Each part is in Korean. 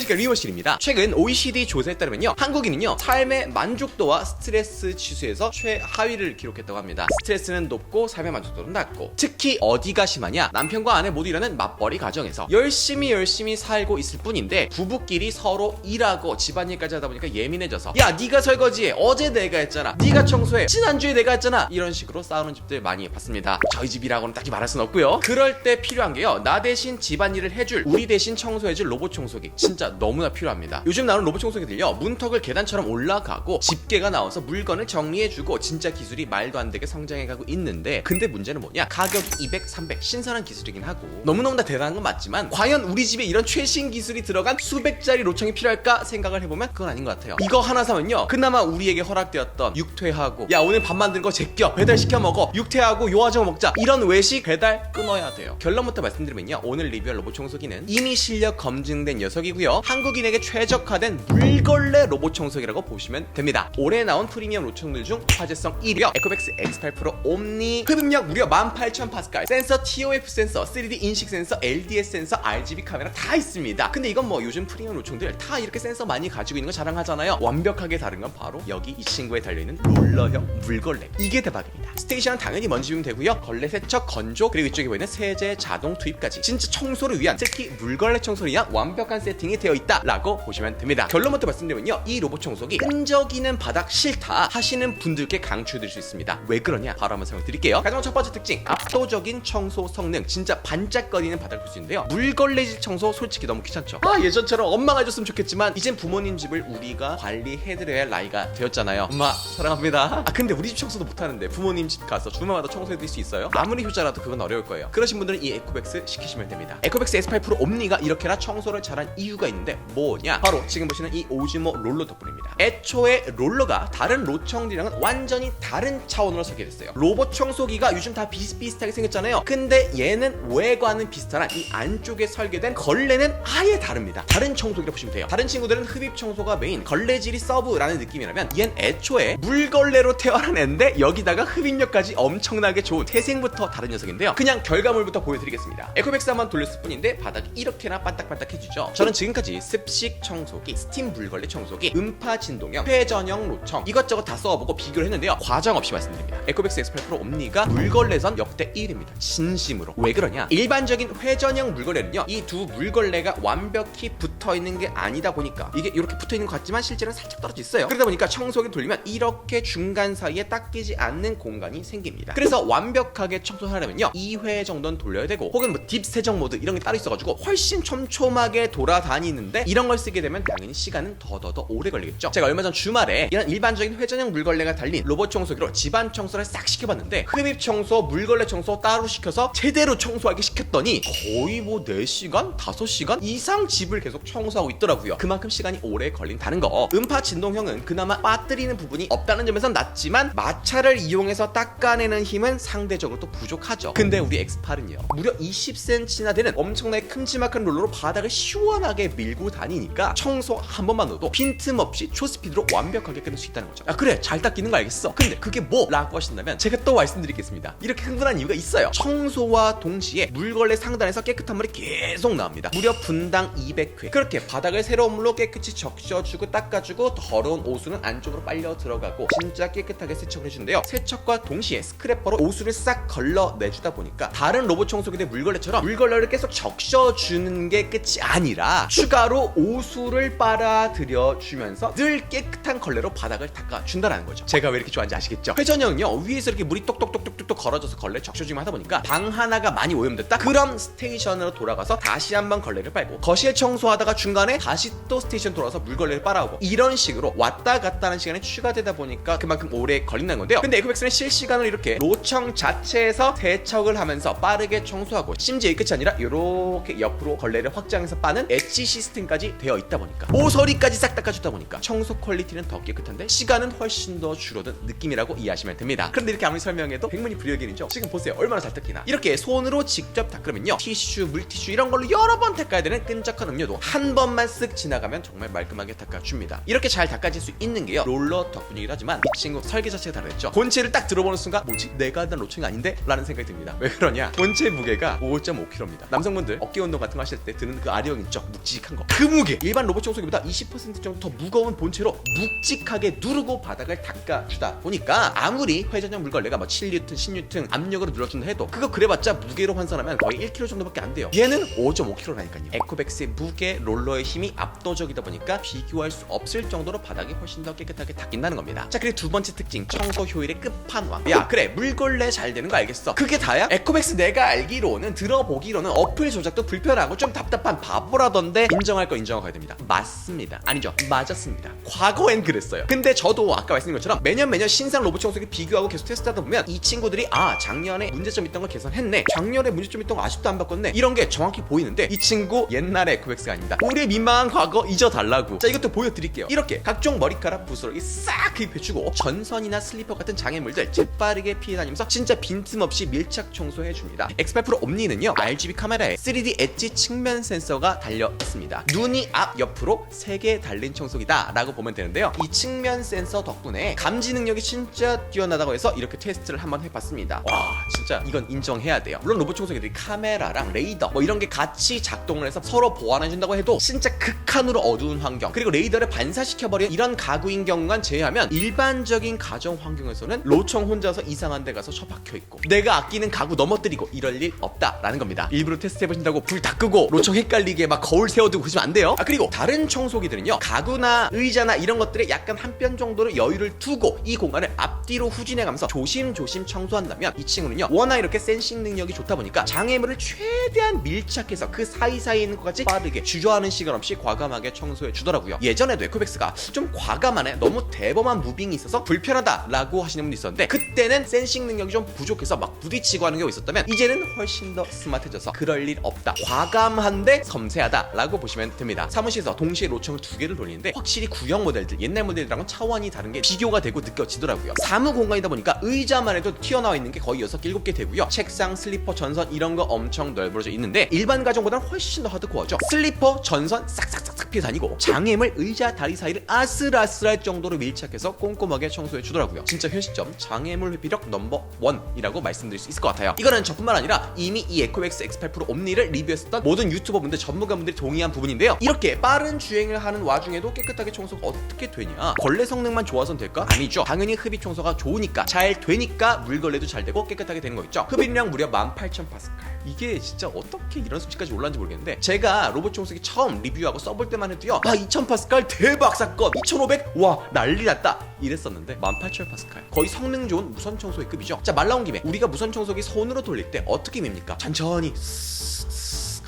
안녕하십니까 리버실입니다. 최근 OECD 조사에 따르면요 한국인은요 삶의 만족도와 스트레스 지수에서 최하위를 기록했다고 합니다. 스트레스는 높고 삶의 만족도는 낮고 특히 어디가 심하냐 남편과 아내 모두 일하는 맞벌이 가정에서 열심히 열심히 살고 있을 뿐인데 부부끼리 서로 일하고 집안일까지 하다 보니까 예민해져서 야 네가 설거지해 어제 내가 했잖아 네가 청소해 지난주에 내가 했잖아 이런 식으로 싸우는 집들 많이 봤습니다. 저희 집이라고는 딱히 말할 순 없고요. 그럴 때 필요한 게요 나 대신 집안일을 해줄 우리 대신 청소해줄 로봇 청소기 진짜 너무나 필요합니다. 요즘 나오는 로봇 청소기들요 문턱을 계단처럼 올라가고 집게가 나와서 물건을 정리해주고 진짜 기술이 말도 안 되게 성장해가고 있는데 근데 문제는 뭐냐 가격이 200, 300 신선한 기술이긴 하고 너무너무 다 대단한 건 맞지만 과연 우리 집에 이런 최신 기술이 들어간 수백짜리 로청이 필요할까 생각을 해보면 그건 아닌 것 같아요. 이거 하나 사면요 그나마 우리에게 허락되었던 육퇴하고 야 오늘 밥 만든 거 제껴 배달 시켜 먹어 육퇴하고 요아정 먹자 이런 외식 배달 끊어야 돼요. 결론부터 말씀드리면요 오늘 리뷰할 로봇 청소기는 이미 실력 검증된 녀석이고요 한국인에게 최적화된 물걸레 로봇 청소기라고 보시면 됩니다. 올해 나온 프리미엄 로청들 중 화제성 1위요 에코백스 X8 프로 옴니 흡입력 무려 18,000파스칼 센서 TOF 센서 3D 인식 센서 LDS 센서 RGB 카메라 다 있습니다. 근데 이건 뭐 요즘 프리미엄 로청들 다 이렇게 센서 많이 가지고 있는 거 자랑하잖아요. 완벽하게 다른 건 바로 여기 이 친구에 달려있는 롤러형 물걸레 이게 대박입니다. 스테이션은 당연히 먼지 비우면 되고요. 걸레 세척, 건조 그리고 이쪽에 보이는 세제 자동 투입까지 진짜 청소를 위한 특히 물걸레 청소를 위한 완벽한 세팅이 되어 있다라고 보시면 됩니다. 결론부터 말씀드리면요. 이 로봇 청소기 끈적이는 바닥 싫다 하시는 분들께 강추드릴 수 있습니다. 왜 그러냐? 바로 한번 설명 드릴게요. 가장 첫 번째 특징 압도적인 청소 성능 진짜 반짝거리는 바닥을 볼 수 있는데요. 물걸레질 청소 솔직히 너무 귀찮죠. 아 예전처럼 엄마가 해줬으면 좋겠지만 이젠 부모님 집을 우리가 관리해드려야 할 나이가 되었잖아요. 엄마 사랑합니다. 아 근데 우리 집 청소도 못하는데 부모님 집 가서 주말마다 청소해드릴 수 있어요? 아무리 효자라도 그건 어려울 거예요. 그러신 분들은 이 에코백스 시키시면 됩니다. 에코백스 S8 프로 옴니가 이렇게나 청소를 잘한 이유가 있는데 뭐냐? 바로 지금 보시는 이 오즈모 롤러 덕분입니다. 애초에 롤러가 다른 로청들이랑은 완전히 다른 차원으로 서게 됐어요. 로봇 청소기가 요즘 다 비슷비슷하게 생겼잖아요. 근데 얘는 외관은 비슷하나 이 안쪽에 설계된 걸레는 아예 다릅니다. 다른 청소기라 보시면 돼요. 다른 친구들은 흡입 청소가 메인, 걸레질이 서브라는 느낌이라면 얘는 애초에 물걸레로 태어난 애인데 여기다가 흡입력까지 엄청나게 좋은 태생부터 다른 녀석인데요. 그냥 결과물부터 보여드리겠습니다. 에코백스 한번 돌렸을 뿐인데 바닥이 이렇게나 반딱반딱해지죠. 저는 지금까지 습식 청소기, 스팀 물걸레 청소기, 음파 진동형, 회전형 로청 이것저것 다 써보고 비교를 했는데요. 과정 없이 말씀드립니다. 에코백스 X8 프로 옴니가 물걸레선 역대 1위입니다. 진심으로. 왜 그러냐? 일반적인 회전형 물걸레는요. 이 두 물걸레가 완벽히 붙어 있는 게 아니다 보니까 이게 이렇게 붙어 있는 것 같지만 실제로는 살짝 떨어져 있어요. 그러다 보니까 청소기 돌리면 이렇게 중간 사이에 딱 끼지 않는 공간이 생깁니다. 그래서 완벽하게 청소하려면요. 2회 정도는 돌려야 되고 혹은 뭐 딥 세정 모드 이런 게 따로 있어가지고 훨씬 촘촘하게 돌아다니 는데 이런 걸 쓰게 되면 당연히 시간은 더더더 오래 걸리겠죠. 제가 얼마 전 주말에 이런 일반적인 회전형 물걸레가 달린 로봇 청소기로 집안 청소를 싹 시켜봤는데 흡입 청소, 물걸레 청소 따로 시켜서 제대로 청소하게 시켰더니 거의 뭐 4시간, 5시간 이상 집을 계속 청소하고 있더라고요. 그만큼 시간이 오래 걸린다는 거. 음파 진동형은 그나마 빠뜨리는 부분이 없다는 점에선 낫지만 마찰을 이용해서 닦아내는 힘은 상대적으로 또 부족하죠. 근데 우리 X8은요. 무려 20cm나 되는 엄청나게 큼지막한 롤러로 바닥을 시원하게 밀고 다니니까 청소 한 번만 넣어도 빈틈없이 초스피드로 완벽하게 끝낼 수 있다는 거죠. 아 그래 잘 닦이는 거 알겠어. 근데 그게 뭐? 라고 하신다면 제가 또 말씀드리겠습니다. 이렇게 흥분한 이유가 있어요. 청소와 동시에 물걸레 상단에서 깨끗한 물이 계속 나옵니다. 무려 분당 200회. 그렇게 바닥을 새로운 물로 깨끗이 적셔주고 닦아주고 더러운 오수는 안쪽으로 빨려 들어가고 진짜 깨끗하게 세척을 해주는데요. 세척과 동시에 스크래퍼로 오수를 싹 걸러내주다 보니까 다른 로봇 청소기들 물걸레처럼 물걸레를 계속 적셔주는 게 끝이 아니라 추 가로 오수를 빨아들여 주면서 늘 깨끗한 걸레로 바닥을 닦아 준다는 거죠. 제가 왜 이렇게 좋아하는지 아시겠죠? 회전형은요 위에서 이렇게 물이 똑똑똑똑똑 걸어져서 걸레 적셔주기만 하다 보니까 방 하나가 많이 오염됐다. 그럼 스테이션으로 돌아가서 다시 한번 걸레를 빨고 거실 청소하다가 중간에 다시 또 스테이션 돌아서 물걸레를 빨아오고 이런 식으로 왔다 갔다 하는 시간이 추가되다 보니까 그만큼 오래 걸린다는 건데요. 근데 에코백스는 실시간으로 이렇게 로청 자체에서 세척을 하면서 빠르게 청소하고 심지어 이 끝이 아니라 이렇게 옆으로 걸레를 확장해서 빠는 엣지 시스템까지 되어 있다 보니까 모서리까지 싹 닦아주다 보니까 청소 퀄리티는 더 깨끗한데 시간은 훨씬 더 줄어든 느낌이라고 이해하시면 됩니다. 그런데 이렇게 아무리 설명해도 백문이 불여일견이죠. 지금 보세요. 얼마나 잘 닦이나. 이렇게 손으로 직접 닦으면요. 티슈, 물티슈 이런 걸로 여러 번 닦아야 되는 끈적한 음료도 한 번만 쓱 지나가면 정말 말끔하게 닦아줍니다. 이렇게 잘 닦아질 수 있는 게요. 롤러 덕분이긴 하지만 이 친구 설계 자체가 다르겠죠. 본체를 딱 들어보는 순간 뭐지? 내가 하던 로칭이 아닌데? 라는 생각이 듭니다. 왜 그러냐? 본체 무게가 5.5kg입니다. 남성분들 어깨 운동 같은 거 하실 때 드는 그 아령 있죠? 묵직한 묵직한 거. 그 무게 일반 로봇 청소기보다 20% 정도 더 무거운 본체로 묵직하게 누르고 바닥을 닦아주다 보니까 아무리 회전형 물걸레가 뭐 7N, 10N 압력으로 눌러준다 해도 그거 그래봤자 무게로 환산하면 거의 1kg 정도밖에 안 돼요. 얘는 5.5kg라니까요. 에코백스의 무게 롤러의 힘이 압도적이다 보니까 비교할 수 없을 정도로 바닥이 훨씬 더 깨끗하게 닦인다는 겁니다. 자 그리고 두 번째 특징 청소 효율의 끝판왕. 야 그래 물걸레 잘 되는 거 알겠어. 그게 다야? 에코백스 내가 알기로는 들어보기로는 어플 조작도 불편하고 좀 답답한 바보라던데 인정할 거 인정하고 가야 됩니다. 맞습니다. 아니죠. 맞았습니다. 과거엔 그랬어요. 근데 저도 아까 말씀드린 것처럼 매년 매년 신상 로봇 청소기 비교하고 계속 테스트하다 보면 이 친구들이 아 작년에 문제점 있던 걸 개선했네. 작년에 문제점 있던 거 아직도 안 바꿨네. 이런 게 정확히 보이는데 이 친구 옛날의 에코백스가 아닙니다. 우리의 민망한 과거 잊어달라고. 자 이것도 보여드릴게요. 이렇게 각종 머리카락 부스러기 싹 흡입해주고 전선이나 슬리퍼 같은 장애물들 재빠르게 피해 다니면서 진짜 빈틈없이 밀착 청소해줍니다. X8 프로 옴니는요 RGB 카메라에 3D 엣지 측면 센서가 달려 있습니다. 눈이 앞 옆으로 3개 달린 청소기다 라고 보면 되는데요. 이 측면 센서 덕분에 감지 능력이 진짜 뛰어나다고 해서 이렇게 테스트를 한번 해봤습니다. 와 진짜 이건 인정해야 돼요. 물론 로봇 청소기들이 카메라랑 레이더 뭐 이런 게 같이 작동을 해서 서로 보완해준다고 해도 진짜 극한으로 어두운 환경 그리고 레이더를 반사시켜버리는 이런 가구인 경우만 제외하면 일반적인 가정 환경에서는 로청 혼자서 이상한 데 가서 처박혀 있고 내가 아끼는 가구 넘어뜨리고 이럴 일 없다라는 겁니다. 일부러 테스트 해보신다고 불 다 끄고 로청 헷갈리게 막 거울 세워 두고 그러시면 안 돼요. 아 그리고 다른 청소기들은요 가구나 의자나 이런 것들에 약간 한 뼘 정도로 여유를 두고 이 공간을 앞뒤로 후진해가면서 조심조심 청소한다면 이 친구는요 워낙 이렇게 센싱 능력이 좋다 보니까 장애물을 최대한 밀착해서 그 사이사이에 있는 것까지 빠르게 주저하는 시간 없이 과감하게 청소해 주더라고요. 예전에도 에코백스가 좀 과감하네 너무 대범한 무빙이 있어서 불편하다라고 하시는 분도 있었는데 그때는 센싱 능력이 좀 부족해서 막 부딪히고 하는 경우가 있었다면 이제는 훨씬 더 스마트해져서 그럴 일 없다. 과감한데 섬세하다라고 보시면 됩니다. 사무실에서 동시에 로청을 두 개를 돌리는데 확실히 구형 모델들 옛날 모델들하고는 차원이 다른 게 비교가 되고 느껴지더라고요. 사무 공간이다 보니까 의자만 해도 튀어나와 있는 게 거의 6개, 7개 되고요. 책상, 슬리퍼, 전선 이런 거 엄청 넓어져 있는데 일반 가정보다는 훨씬 더 하드코어죠. 슬리퍼, 전선 싹싹싹싹 피해 다니고 장애물 의자 다리 사이를 아슬아슬할 정도로 밀착해서 꼼꼼하게 청소해 주더라고요. 진짜 현실점 장애물 회피력 넘버 원이라고 말씀드릴 수 있을 것 같아요. 이거는 저뿐만 아니라 이미 이 에코엑스 X8 프로 옴니를 리뷰했었던 모든 유튜버분들 전문가분들이 동의한 부분인데요. 이렇게 빠른 주행을 하는 와중에도 깨끗하게 청소가 어떻게 되냐? 걸레 성능만 좋아서는 될까? 아니죠. 당연히 흡입 청소가 좋으니까 잘 되니까 물걸레도 잘 되고 깨끗하게 되는 거 있죠. 흡입량 무려 18,000파스칼. 이게 진짜 어떻게 이런 수치까지 올랐는지 모르겠는데 제가 로봇 청소기 처음 리뷰하고 써볼 때만 해도요. 아 2,000파스칼 대박 사건. 2,500 와 난리 났다. 이랬었는데 18,000파스칼. 거의 성능 좋은 무선 청소기 급이죠. 자 말 나온 김에 우리가 무선 청소기 손으로 돌릴 때 어떻게 밉니까? 천천히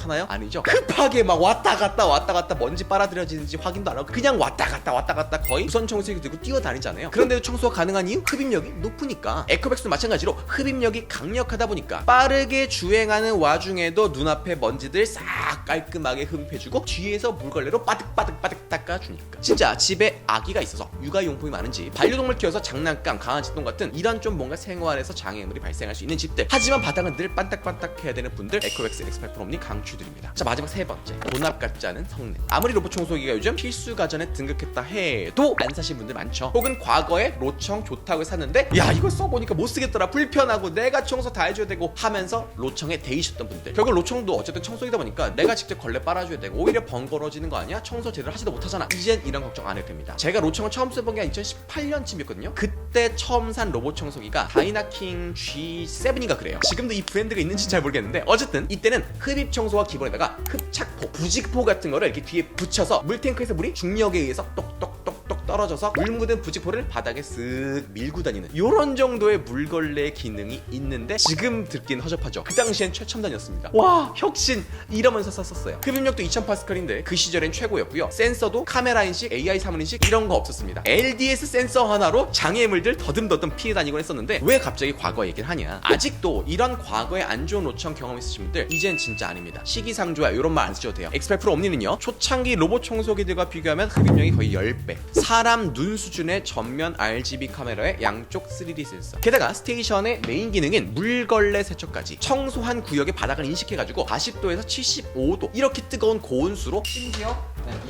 하나요? 아니죠. 급하게 막 왔다 갔다 왔다 갔다 먼지 빨아들여지는지 확인도 안 하고 그냥 왔다 갔다 왔다 갔다 거의 무선 청소기 들고 뛰어다니잖아요. 그런데도 청소가 가능한 이유? 흡입력이 높으니까. 에코백스도 마찬가지로 흡입력이 강력하다 보니까 빠르게 주행하는 와중에도 눈앞에 먼지들 싹 깔끔하게 흡입해주고 뒤에서 물걸레로 빠득빠득빠득 닦아주니까. 진짜 집에 아기가 있어서 육아용품이 많은지 반려동물 키워서 장난감, 강아지 똥 같은 이런 좀 뭔가 생활에서 장애물이 발생할 수 있는 집들. 하지만 바닥은 늘 반딱반딱해야 되는 분들 에코백스 X8 프롬니 강추 드립니다. 자 마지막 세 번째 돈 아깝지 않은 성능. 아무리 로봇 청소기가 요즘 필수 가전에 등극했다 해도 안 사신 분들 많죠. 혹은 과거에 로청 좋다고 샀는데 야 이거 써보니까 못 쓰겠더라 불편하고 내가 청소 다 해줘야 되고 하면서 로청에 데이셨던 분들. 결국 로청도 어쨌든 청소기다 보니까 내가 직접 걸레 빨아줘야 되고 오히려 번거로워지는 거 아니야? 청소 제대로 하지도 못하잖아. 이젠 이런 걱정 안 해도 됩니다. 제가 로청을 처음 써본 게 2018년쯤이었거든요. 그때 처음 산 로봇 청소기가 다이나킹 G7인가 그래요. 지금도 이 브랜드가 있는지 잘 모르겠는데 어쨌든 이때는 흡입 청소와 기본에다가 흡착포, 부직포 같은 거를 이렇게 뒤에 붙여서 물탱크에서 물이 중력에 의해서 똑똑똑똑 떨어져서 물 묻은 부직포를 바닥에 쓱 밀고 다니는 이런 정도의 물걸레 기능이 있는데 지금 듣긴 허접하죠. 그 당시엔 최첨단이었습니다. 와 혁신 이러면서 썼었어요. 흡입력도 2000파스칼인데 그 시절엔 최고였고요. 센서도 카메라 인식, AI 사문 인식 이런 거 없었습니다. LDS 센서 하나로 장애물들 더듬더듬 피해 다니곤 했었는데 왜 갑자기 과거 얘기를 하냐? 아직도 이런 과거에 안 좋은 로청 경험 있으신 분들 이젠 진짜 아닙니다. 시기상조야 이런 말 안 쓰셔도 돼요. X8 프로 옴니는요 초창기 로봇 청소기들과 비교하면 흡입력이 거의 10배. 사람 눈 수준의 전면 RGB 카메라에 양쪽 3D 센서. 게다가 스테이션의 메인 기능인 물걸레 세척까지 청소한 구역의 바닥을 인식해가지고 40도에서 75도 이렇게 뜨거운 고온수로 심지어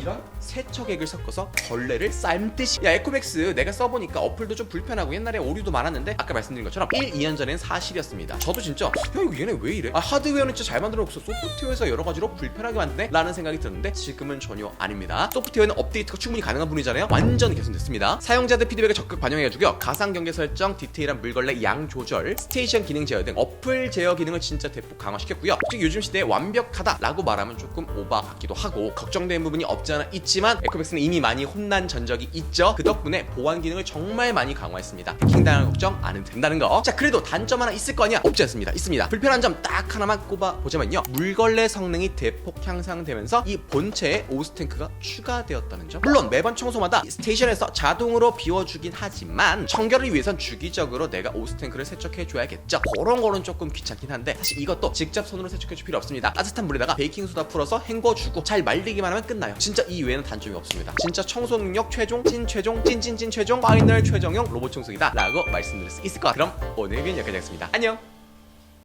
이런 세척액을 섞어서 벌레를 삶듯이. 야 에코백스 내가 써보니까 어플도 좀 불편하고 옛날에 오류도 많았는데 아까 말씀드린 것처럼 1, 2년 전에는 40이었습니다. 저도 진짜 야 이거 얘네 왜 이래? 아 하드웨어는 진짜 잘 만들어 놓고 소프트웨어에서 여러 가지로 불편하게 만드네? 라는 생각이 들었는데 지금은 전혀 아닙니다. 소프트웨어는 업데이트가 충분히 가능한 분이잖아요? 완전 개선됐습니다. 사용자들 피드백을 적극 반영해주고요. 가상 경계 설정 디테일한 물걸레 양 조절 스테이션 기능 제어 등 어플 제어 기능을 진짜 대폭 강화시켰고요. 솔직히 요즘 시대에 완벽하다라고 말하면 조금 오바 같기도 하고 걱정되는 부분이 없지 않아 있지 만 에코백스는 이미 많이 혼난 전적이 있죠. 그 덕분에 보안 기능을 정말 많이 강화했습니다. 해킹당할 걱정 안 해도 된다는 거 자 그래도 단점 하나 있을 거 아니야 없지 않습니다. 있습니다. 불편한 점 딱 하나만 꼽아 보자면요. 물걸레 성능이 대폭 향상되면서 이 본체에 오스탱크가 추가되었다는 점. 물론 매번 청소마다 이 스테이션에서 자동으로 비워주긴 하지만 청결을 위해선 주기적으로 내가 오스탱크를 세척해 줘야겠죠. 그런 거는 조금 귀찮긴 한데 사실 이것도 직접 손으로 세척해 줄 필요 없습니다. 따뜻한 물에다가 베이킹 소다 풀어서 헹궈 주고 잘 말리기만 하면 끝나요. 진짜 이 외에는 단점이 없습니다. 진짜 청소 능력 최종 찐 최종 찐찐찐 최종 파이널 최종용 로봇 청소기다 라고 말씀드릴 수 있을 것 같아요. 그럼 오늘 비는 여기까지 하겠습니다. 안녕